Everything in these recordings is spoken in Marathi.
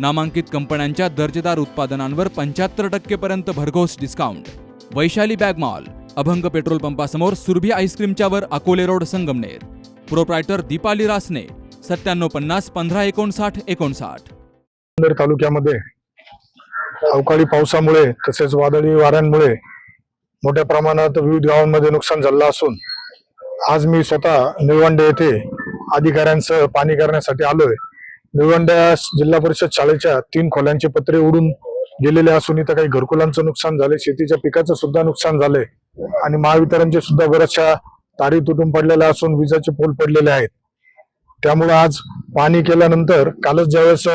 नामांकित कंपन्यांच्या दर्जेदार उत्पादनांवर पंच्याहत्तर टक्केपर्यंत भरघोस discount Vaishali bag mall Abhang petrol पंपासमोर Surabhi आईस्क्रीमच्या वर अकोले रोड संगमनेर. प्रोप्रायटर दीपाली रासने सत्त्याण्णव पन्नास पंधरा एकोणसाठ एकोणसाठ. तालुक्यामध्ये अवकाळी पावसामुळे तसेच वादळी वाऱ्यांमुळे मोठ्या प्रमाणात विविध गावांमध्ये नुकसान झालं असून आज मी स्वतः निळवंडे येथे अधिकाऱ्यांसह पाणी करण्यासाठी आलोय. निळवंड्या जिल्हा परिषद शाळेच्या तीन खोल्यांचे पत्रे उडून गेलेले असून इथं काही घरकुलांचं नुकसान झाले शेतीच्या पिकाचं सुद्धा नुकसान झालंय आणि महावितरणचे सुद्धा बऱ्याचशा तारी तुटून पडलेल्या असून विजाचे पोल पडलेले आहेत. त्यामुळे आज पाणी केल्यानंतर कालच ज्यावेळेस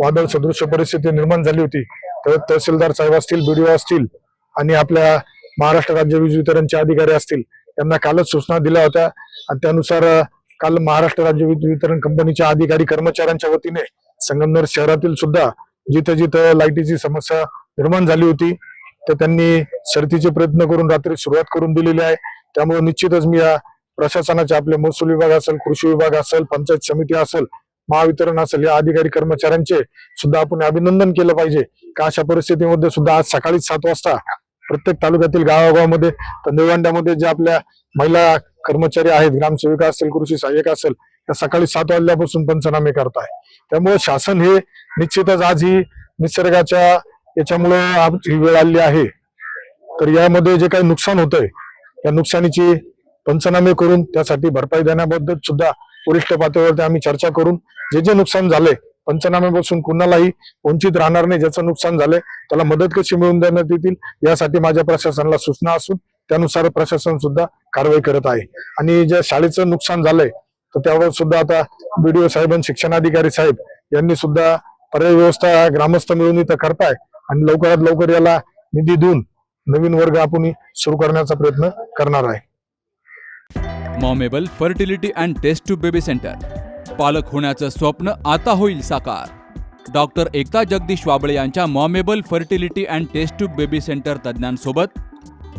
वादळ सदृश्य परिस्थिती निर्माण झाली होती त्यावेळेस तहसीलदार साहेब असतील बीडीओ असतील आणि आपल्या महाराष्ट्र राज्य वीज वितरणचे अधिकारी असतील त्यांना कालच सूचना दिल्या होत्या आणि त्यानुसार काल महाराष्ट्र राज्य विद्युत वितरण कंपनीच्या अधिकारी कर्मचाऱ्यांच्या वतीने संगमनेर शहरातील सुद्धा जिथं जिथं लाईटीची समस्या निर्माण झाली होती तर त्यांनी शर्तीचे प्रयत्न करून रात्री सुरुवात करून दिलेली आहे. त्यामुळे निश्चितच मी या प्रशासनाचे आपले महसूल विभाग असेल कृषी विभाग असेल पंचायत समिती असेल महावितरण असेल या अधिकारी कर्मचाऱ्यांचे सुद्धा आपण अभिनंदन केलं पाहिजे. का अशा परिस्थितीमध्ये सुद्धा आज सकाळी सात वाजता प्रत्येक तालुक्यातील गावागावामध्ये तर निळवंड्यामध्ये जे आपल्या महिला कर्मचारी आहेत ग्रामसेविका असेल कृषी सहाय्यक असेल त्या सकाळी सात वाजल्यापासून पंचनामे करत आहे त्यामुळे शासन हे निश्चितच आज ही निसर्गाच्या याच्यामुळे ही वेळ आली आहे. तर यामध्ये जे काही नुकसान होतंय या नुकसानीची पंचनामे करून त्यासाठी भरपाई देण्याबद्दल सुद्धा वरिष्ठ पातळीवरती आम्ही चर्चा करून जे जे नुकसान झाले पंचनाम्यापासून कुणालाही वंचित राहणार नाही ज्याचं नुकसान झालंय त्याला मदत कशी मिळवून देण्यात येतील यासाठी माझ्या प्रशासनाला सूचना असून त्यानुसार प्रशासन सुद्धा कारवाई करत आहे. आणि ज्या शाळेचं नुकसान झालंय तर त्यावर सुद्धा आता बीडीओ साहेब आणि शिक्षणाधिकारी साहेब यांनी सुद्धा पर्याय व्यवस्था ग्रामस्थ मिळून इथं करताय आणि लवकरात लवकर याला निधी देऊन नवीन वर्ग आपण सुरू करण्याचा प्रयत्न करणार आहे. Momable fertility and test to baby centre. पालक होण्याचं स्वप्न आता होईल साकार. डॉक्टर एकता जगदीश वाबळे यांच्या मॉमेबल fertility and test tube baby centre तज्ज्ञांसोबत